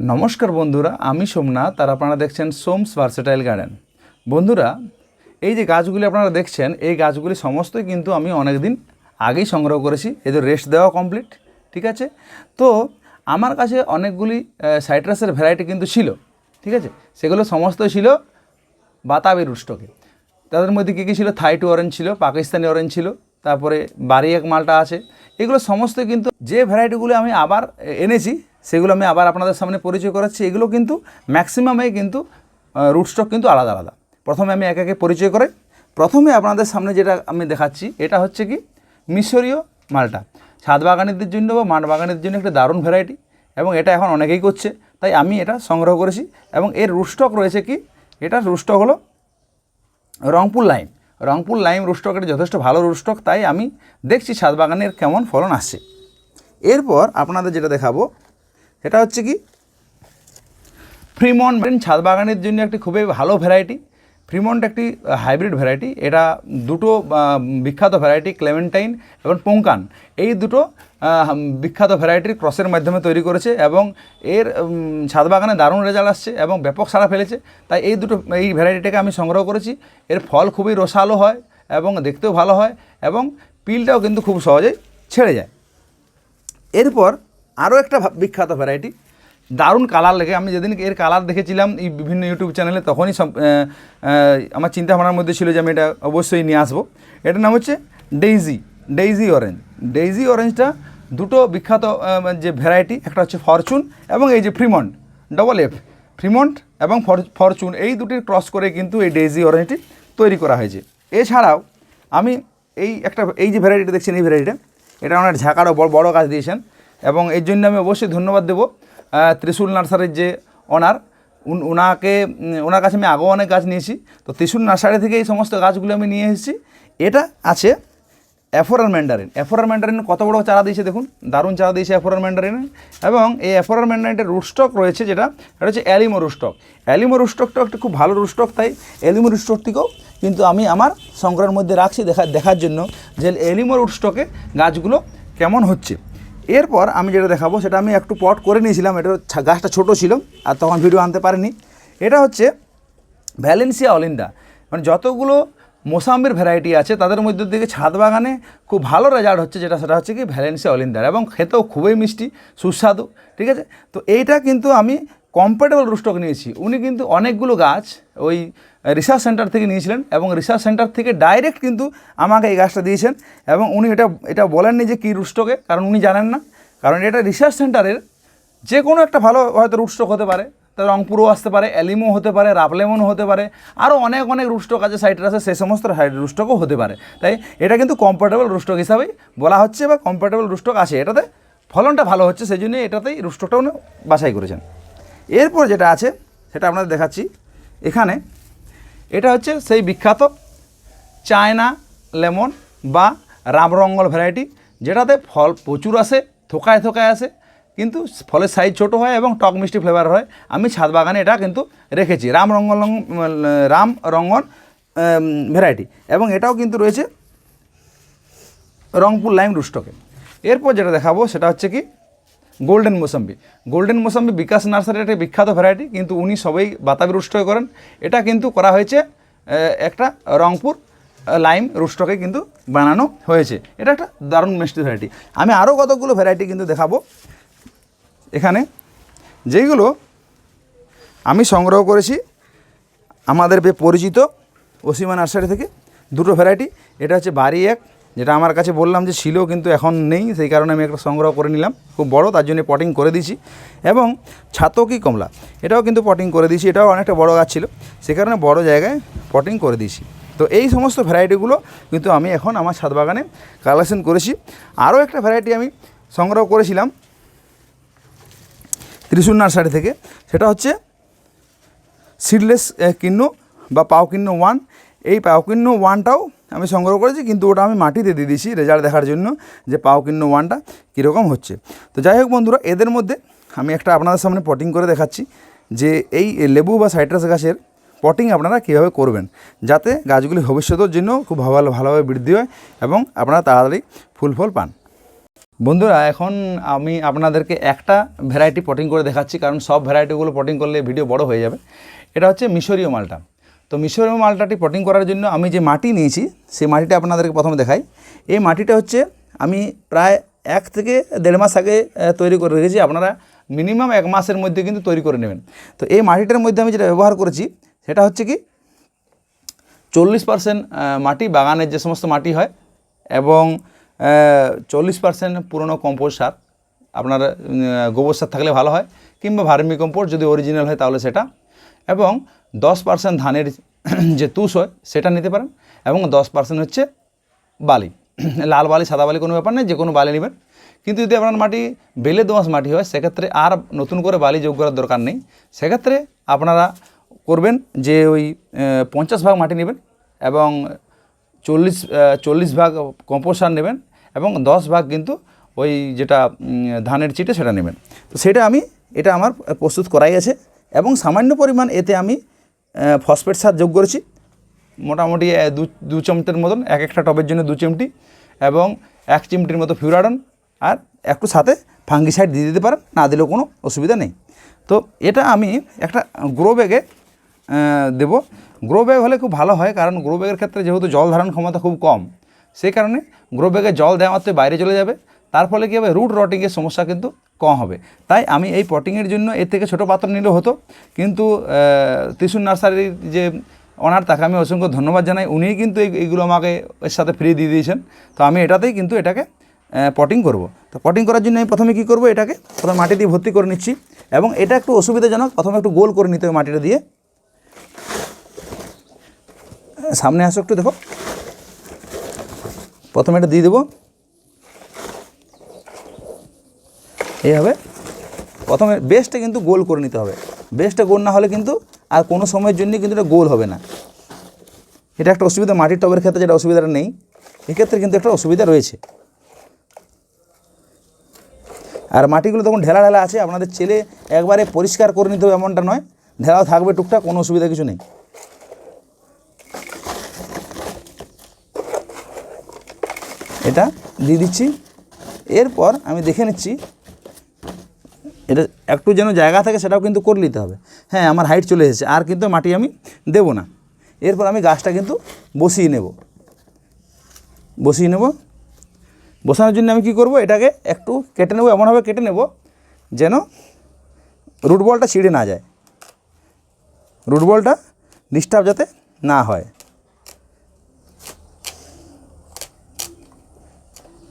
নমস্কার বন্ধুরা, আমি সোমনাথ আর আপনারা দেখছেন সোমস ভার্সেটাইল গার্ডেন বন্ধুরা, এই যে গাছগুলি আপনারা দেখছেন, এই গাছগুলি সমস্তই কিন্তু আমি অনেক দিন আগেই সংগ্রহ করেছি। এদের রেস্ট দেওয়া কমপ্লিট ঠিক আছে? তো আমার কাছে অনেকগুলি সাইট্রাসের ভ্যারাইটি কিন্তু ছিল, ঠিক আছে? সেগুলো সমস্ত ছিল বাতাবি রুষ্টকে। তাদের মধ্যে কী কী ছিল? থাইটু অরেঞ্জ ছিল পাকিস্তানি অরেঞ্জ ছিল, তারপরে বাড়ি এক মালটা আছে। এগুলো সমস্ত কিন্তু যে ভ্যারাইটিগুলো আমি আবার এনেছি সেগুলো আমি আবার আপনাদের সামনে পরিচয় করাচ্ছি। এগুলো কিন্তু ম্যাক্সিমামে কিন্তু রুটস্টক কিন্তু আলাদা আলাদা। প্রথমে আমি একে একে পরিচয় করে প্রথমে আপনাদের সামনে যেটা আমি দেখাচ্ছি, এটা হচ্ছে কি? মিশরীয় মালটা। ছাদ বাগানিদের জন্য বা মাঠ বাগানের জন্য একটা দারুণ ভ্যারাইটি এবং এটা এখন অনেকেই করছে। তাই আমি এটা সংগ্রহ করেছি এবং এর রুস্টক রয়েছে কি? এটার রুস্টক হলো রংপুর লাইম। রংপুর লাইম রুস্টকের যথেষ্ট ভালো রুস্টক তাই আমি দেখছি ছাদ বাগানের কেমন ফলন আসছে। এরপর আপনাদের যেটা দেখাবো সেটা হচ্ছে কি? ফ্রিমন্ট ছাদ বাগানের জন্য একটি খুবই ভালো ভ্যারাইটি ফ্রিমন্ট একটি হাইব্রিড ভ্যারাইটি এটা দুটো বিখ্যাত ভ্যারাইটি ক্লেমেন্টাইন এবং পোঙ্কান এই দুটো বিখ্যাত ভ্যারাইটির ক্রসের মাধ্যমে তৈরি করেছে এবং এর ছাদ বাগানে দারুণ রেজাল্ট আসছে এবং ব্যাপক সাড়া ফেলেছে। তাই এই দুটো, এই ভ্যারাইটিটাকে আমি সংগ্রহ করেছি। এর ফল খুবই রসালো হয় এবং দেখতেও ভালো হয় এবং পিলটাও কিন্তু খুব সহজেই ছেড়ে যায়। এরপর আরও একটা বিখ্যাত ভ্যারাইটি দারুণ কালার লেগে, আমি যেদিন এর কালার দেখেছিলাম এই বিভিন্ন ইউটিউব চ্যানেলে তখনই সব আমার চিন্তা ভাবনার মধ্যে ছিল যে আমি এটা অবশ্যই নিয়ে আসব। এটার নাম হচ্ছে ডেইজি ডেইজি অরেঞ্জ ডেইজি অরেঞ্জটা দুটো বিখ্যাত যে ভ্যারাইটি একটা হচ্ছে ফরচুন এবং এই যে ফ্রিমন্ট ডবল এফ ফ্রিমন্ট এবং ফরচুন এই দুটির ক্রস করে কিন্তু এই ডেইজি অরেঞ্জটি তৈরি করা হয়েছে। এছাড়াও আমি এই একটা, এই যে ভ্যারাইটিটা দেখছেন, এই ভ্যারাইটিটা এটা ওনার ঝাঁকারও বড় বড় গাছ দিয়েছেন। এবং এর জন্য আমি অবশ্যই ধন্যবাদ দেবো ত্রিশূল নার্সারির যে ওনার ওনাকে ওনার কাছে আমি আগেও অনেক গাছ নিয়েছি। তো ত্রিশূল নার্সারি থেকে এই সমস্ত গাছগুলো আমি নিয়ে এসেছি। এটা আছে অ্যাফোরার ম্যান্ডারিন। অ্যাফোরার ম্যান্ডারিন কত বড় চারা দিয়েছে দেখুন, দারুণ চারা দিয়েছে অ্যাফোরার ম্যান্ডারিন। এবং এই অ্যাফোরার ম্যান্ডারিনের রুস্টক রয়েছে যেটা এটা হচ্ছে অ্যালিমো রুস্টক অ্যালিমো রুস্টকটাও একটা খুব ভালো রুস্টক তাই, অ্যালিমো রুস্টকটিকেও কিন্তু আমি আমার সংগ্রহের মধ্যে রাখছি দেখা দেখার জন্য যে অ্যালিমো রুস্টকে গাছগুলো কেমন হচ্ছে। এরপর আমি যেটা দেখাবো, সেটা আমি একটু পট করে নিয়েছিলাম। এটা গাছটা ছোট ছিল, আর তখন ভিডিও আনতে পারিনি। এটা হচ্ছে ভ্যালেন্সিয়া অলিন্দা মানে যতগুলো মোসাম্বির ভ্যারাইটি আছে, তাদের মধ্যে দিকে ছাদ বাগানে খুব ভালো রেজাল্ট হচ্ছে যেটা, সেটা হচ্ছে কি ভ্যালেন্সিয়া অলিন্দার এবং খেতেও খুবই মিষ্টি, সুস্বাদু, ঠিক আছে? তো এইটা কিন্তু আমি কম্পেটেবল রুস্টক নিয়েছি। উনি কিন্তু অনেকগুলো গাছ ওই রিসার্চ সেন্টার থেকে নিয়েছিলেন এবং রিসার্চ সেন্টার থেকে ডাইরেক্ট কিন্তু আমাকে এই গাছটা দিয়েছেন এবং উনি এটা এটা বলেননি যে কী রুস্টকে কারণ উনি জানেন না। কারণ এটা রিসার্চ সেন্টারের যে কোনো একটা ভালো হয়তো রুটস্টক হতে পারে। তা রংপুরও আসতে পারে অ্যালিমো হতে পারে রাপলেমনও হতে পারে। আরও অনেক অনেক রুস্টক আছে সাইটের আছে সেই সমস্ত রুস্টকও হতে পারে। তাই এটা কিন্তু কম্ফর্টেবল রুস্টক হিসাবেই বলা হচ্ছে বা কম্ফর্টেবল রুস্টক আছে। এটাতে ফলনটা ভালো হচ্ছে সেই জন্যই এটাতেই রুস্টকটা উনি বাছাই করেছেন। এরপর যেটা আছে, সেটা আপনাদের দেখাচ্ছি। এখানে এটা হচ্ছে সেই বিখ্যাত চায়না লেমন বা রামরঙ্গল ভ্যারাইটি, যেটাতে ফল প্রচুর আসে, থোকায় থোকায় আসে, কিন্তু ফলের সাইজ ছোট হয় এবং টক মিষ্টি ফ্লেভার হয়। আমি ছাদ বাগানে এটা কিন্তু রেখেছি রাম রঙ্গন রাম রঙ্গন ভ্যারাইটি। এবং এটাও কিন্তু রয়েছে রংপুর লাইম রুস্টকে এরপর যেটা দেখাবো, সেটা হচ্ছে কি গোল্ডেন মোসাম্বি গোল্ডেন মোসাম্বি বিকাশ নার্সারির একটা বিখ্যাত ভ্যারাইটি কিন্তু উনি সবাই বাতাবি রুষ্টকে করেন। এটা কিন্তু করা হয়েছে একটা রংপুর লাইম রুষ্টকে কিন্তু বানানো হয়েছে। এটা একটা দারুণ মিষ্টি ভ্যারাইটি আমি আরও কতগুলো ভ্যারাইটি কিন্তু দেখাবো। এখানে যেইগুলো আমি সংগ্রহ করেছি, আমাদের পরিচিত অসীমা নার্সারি থেকে, দুটো ভ্যারাইটি এটা হচ্ছে বাড়ি এক যেটা আমার কাছে বললাম যে ছিল কিন্তু এখন নেই, সেই কারণে আমি একটা সংগ্রহ করে নিলাম। খুব বড়, তার জন্য পটিং করে দিয়েছি। এবং ছাতকি কমলা, এটাও কিন্তু পটিং করে দিয়েছি, এটাও অনেকটা বড় গাছ ছিল। সে কারণে বড় জায়গায় পটিং করে দিয়েছি। তো এই সমস্ত ভ্যারাইটিগুলো কিন্তু আমি এখন আমার ছাদ বাগানে কালেকশন করেছি। আরও একটা ভ্যারাইটি আমি সংগ্রহ করেছিলাম ত্রিশূল নার্সারি থেকে। সেটা হচ্ছে সিডলেস কিন্ন বা পাও কিন্ন ওয়ান এই পাও কিন্ন ওয়ানটাও আমি সংগ্রহ করেছি, কিন্তু ওটা আমি মাটিতে দিয়ে দিয়েছি রেজাল্ট দেখার জন্য যে পাও কিন্ন ওয়ানটা কীরকম হচ্ছে। তো যাই হোক বন্ধুরা, এদের মধ্যে আমি একটা আপনাদের সামনে পটিং করে দেখাচ্ছি যে এই লেবু বা সাইট্রাস গাছের পটিং আপনারা কীভাবে করবেন, যাতে গাছগুলি ভবিষ্যতের জন্য খুব ভালো, ভালোভাবে বৃদ্ধি হয় এবং আপনারা তাড়াতাড়ি ফুল ফল পান। বন্ধুরা, এখন আমি আপনাদেরকে একটা ভ্যারাইটি পটিং করে দেখাচ্ছি, কারণ সব ভ্যারাইটিগুলো পটিং করলে ভিডিও বড় হয়ে যাবে। এটা হচ্ছে মিশরীয় মালটা। তো মিশরীয় মালটাটি পটিং করার জন্য আমি যে মাটি নিয়েছি, সেই মাটিটা আপনাদেরকে প্রথমে দেখাই। এই মাটিটা হচ্ছে আমি প্রায় এক থেকে দেড় মাস আগে তৈরি করে রেখেছি। আপনারা মিনিমাম এক মাসের মধ্যে কিন্তু তৈরি করে নেবেন। তো এই মাটিটার মধ্যে আমি যেটা ব্যবহার করেছি, সেটা হচ্ছে কি, চল্লিশ পার্সেন্ট মাটি বাগানের যে সমস্ত মাটি হয় এবং চল্লিশ পার্সেন্ট পুরনো কম্পোস্ট সার। আপনার গোবর সার থাকলে ভালো হয়, কিংবা ভার্মি কম্পোস্ট যদি অরিজিনাল হয় তাহলে সেটা এবং দশ পার্সেন্ট ধানের যে তুষ হয়, সেটা নিতে পারেন এবং দশ পার্সেন্ট হচ্ছে বালি। লাল বালি, সাদা বালি কোনো ব্যাপার নেই, যে কোনো বালি নেবেন। কিন্তু যদি আপনার মাটি বেলে দোঁয়াশ মাটি হয়, সেক্ষেত্রে আর নতুন করে বালি যোগ করার দরকার নেই। সেক্ষেত্রে আপনারা করবেন যে ওই পঞ্চাশ ভাগ মাটি নেবেন এবং চল্লিশ চল্লিশ ভাগ কম্পোস্ট সার নেবেন এবং দশ ভাগ কিন্তু ওই যেটা ধানের চিটে সেটা নেবেন। তো সেটা আমি, এটা আমার প্রস্তুত করাই আছে। এবং সামান্য পরিমাণ এতে আমি ফসফেট সার যোগ করেছি। মোটামুটি দু দু চামচের মতন, এক একটা টবের জন্য দু চিমটি এবং এক চিমটির মতো ফিউরাডন আর একটু সাথে ফাঙ্গিসাইড দিয়ে দিতে পারেন, না দিলেও কোনো অসুবিধা নেই। তো এটা আমি একটা গ্রো ব্যাগে দেব। গ্রো ব্যাগ হলে খুব ভালো হয়, কারণ গ্রো ব্যাগের ক্ষেত্রে যেহেতু জল ধারণ ক্ষমতা খুব কম, সেই কারণে গ্রো ব্যাগে জল দেওয়া মাত্রই বাইরে চলে যাবে। তার ফলে কী হবে? রুট রটিংয়ের সমস্যা কিন্তু কম হবে। তাই আমি এই পটিংয়ের জন্য এর থেকে ছোটো পাত্র নিলেও হতো। কিন্তু ত্রিশুর নার্সারির যে ওনার তাকে আমি অসংখ্য ধন্যবাদ জানাই। উনিই কিন্তু এই- এইগুলো আমাকে এর সাথে ফ্রি দিয়ে দিয়েছেন। তো আমি এটাতেই কিন্তু এটাকে পটিং করব। তো পটিং করার জন্য আমি প্রথমে কী করব? এটাকে প্রথমে মাটি দিয়ে ভর্তি করে নিচ্ছি। এবং এটা একটু অসুবিধাজনক, প্রথমে একটু গোল করে নিতে হবে মাটিটা দিয়ে। সামনে আসো একটু, দেখো। প্রথমে এটা দিয়ে দেবো। এইভাবে প্রথমে বেসটা কিন্তু গোল করে নিতে হবে। বেসটা গোল না হলে কিন্তু আর কোনো সময়ের জন্য কিন্তু এটা গোল হবে না। এটা একটা অসুবিধা, মাটির টবের ক্ষেত্রে যেটা অসুবিধাটা নেই, এক্ষেত্রে কিন্তু একটা অসুবিধা রয়েছে। আর মাটিগুলো তখন ঢেলা ঢেলা আছে, আপনাদের ছেলে একবারে পরিষ্কার করে নিতে হবে এমনটা নয়। ঢেলাও থাকবে টুকটাক, কোনো অসুবিধা কিছু নেই। এটা দিয়ে দিচ্ছি। এরপর আমি দেখে নিচ্ছি এটা একটু যেন জায়গা থাকে সেটাও কিন্তু করে নিতে হবে। হ্যাঁ আমার হাইট চলে এসেছে, আর কিন্তু মাটি আমি দেবো না। এরপর আমি গাছটা কিন্তু বসিয়ে নেব। বসিয়ে নেব। বসানোর জন্য আমি কি করব? এটাকে একটু কেটে নেব, এমনভাবে কেটে নেব যেন রুট বলটা ছিঁড়ে না যায়। রুট বলটা ডিস্টার্ব যাতে না হয়।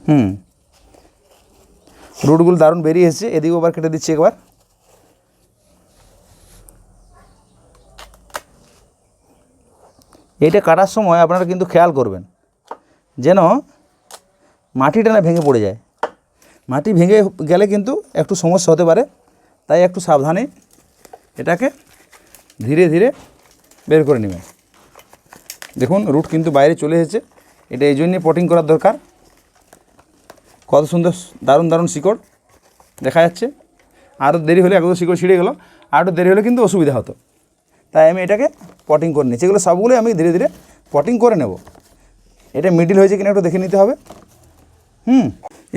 হুম। রুটগুলো দারুণ বেরিয়ে এসেছে। এদিকেও আবার কেটে দিচ্ছি একবার। এইটা কাটার সময় আপনারা কিন্তু খেয়াল করবেন, যেন মাটিটা না ভেঙে পড়ে যায়। মাটি ভেঙে গেলে কিন্তু একটু সমস্যা হতে পারে, তাই একটু সাবধানে এটাকে ধীরে ধীরে বের করে নেবেন। দেখুন, রুট কিন্তু বাইরে চলে এসেছে। এটা এই জন্যে পটিং করার দরকার। কত সুন্দর দারুণ দারুণ শিকড় দেখা যাচ্ছে। আরও দেরি হলে একদম শিকড় ছিঁড়ে গেলো। আরও দেরি হলে কিন্তু অসুবিধা হতো। তাই আমি এটাকে পটিং করে নিচ্ছি। এগুলো সবগুলোই আমি ধীরে ধীরে পটিং করে নেব। এটা মিডিল হয়েছে কিনা একটু দেখে নিতে হবে। হুম,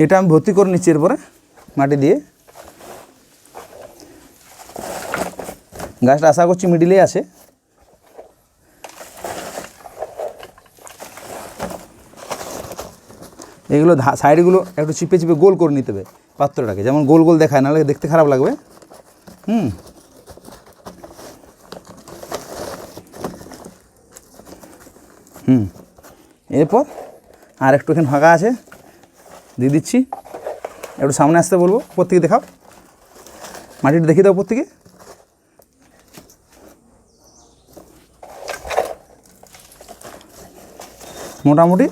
এটা আমি ভর্তি করে নিচ্ছি এরপরে মাটি দিয়ে। গাছটা আশা করছি মিডিলেই আছে। এগুলো সাইডগুলো একটু চিপে চিপে গোল করে নিতে হবে পাত্রটাকে। যেমন গোল গোল দেখায়, নাহলে দেখতে খারাপ লাগবে। হুম। হুম। এরপর আর একটুখানি ফাঁকা আছে, দিয়ে দিচ্ছি। একটু সামনে আসতে বলব, উপর থেকে দেখাও। মাটিটা দেখিয়ে দাও উপর থেকে। মোটামুটি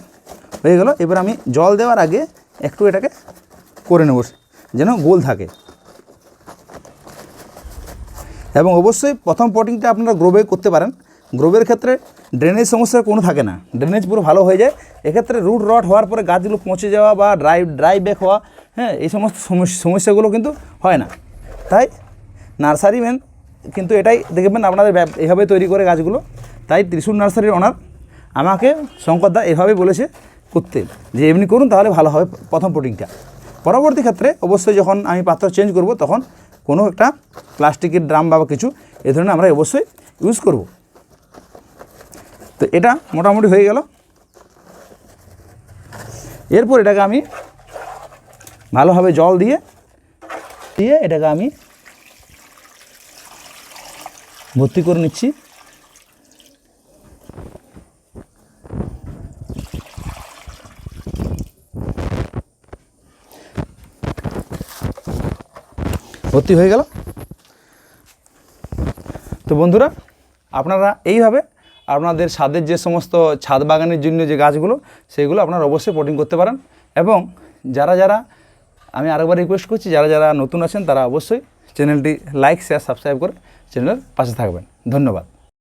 হয়ে গেল। এবার আমি জল দেওয়ার আগে একটু এটাকে করে নেব, যেন গোল থাকে। এবং অবশ্যই প্রথম পটিংটা আপনারা গ্রোবে করতে পারেন। গ্রোবের ক্ষেত্রে ড্রেনেজ সমস্যা কোনো থাকে না। ড্রেনেজ পুরো ভালো হয়ে যায়। এক্ষেত্রে রুট রট হওয়ার পরে গাছগুলো পচে যাওয়া বা ড্রাই ড্রাই ব্যাক হওয়া হ্যাঁ এই সমস্ত সমস্যা- সমস্যাগুলো কিন্তু হয় না। তাই নার্সারি ম্যান কিন্তু এটাই দেখবেন আপনাদের এভাবে তৈরি করে গাছগুলো। তাই ত্রিশূল নার্সারির ওনার আমাকে শঙ্করদা এভাবে বলেছে করতে। যে এমনি করুন তাহলে ভালো হবে প্রথম পটিংটা পরবর্তী ক্ষেত্রে অবশ্যই যখন আমি পাত্র চেঞ্জ করব, তখন কোনো একটা প্লাস্টিকের ড্রাম বা কিছু এ ধরনের আমরা অবশ্যই ইউজ করব। তো এটা মোটামুটি হয়ে গেল। এরপর এটাকে আমি ভালোভাবে জল দিয়ে দিয়ে এটাকে আমি ভর্তি করে নিচ্ছি। ভর্তি হয়ে গেল। তো বন্ধুরা, আপনারা এইভাবে আপনাদের ছাদের যে সমস্ত ছাদ বাগানের জন্য যে গাছগুলো, সেগুলো আপনারা অবশ্যই পটিং করতে পারেন এবং যারা যারা, আমি আরেকবার রিকোয়েস্ট করছি, যারা যারা নতুন আছেন, তারা অবশ্যই চ্যানেলটি লাইক শেয়ার সাবস্ক্রাইব করে চ্যানেলের পাশে থাকবেন। ধন্যবাদ।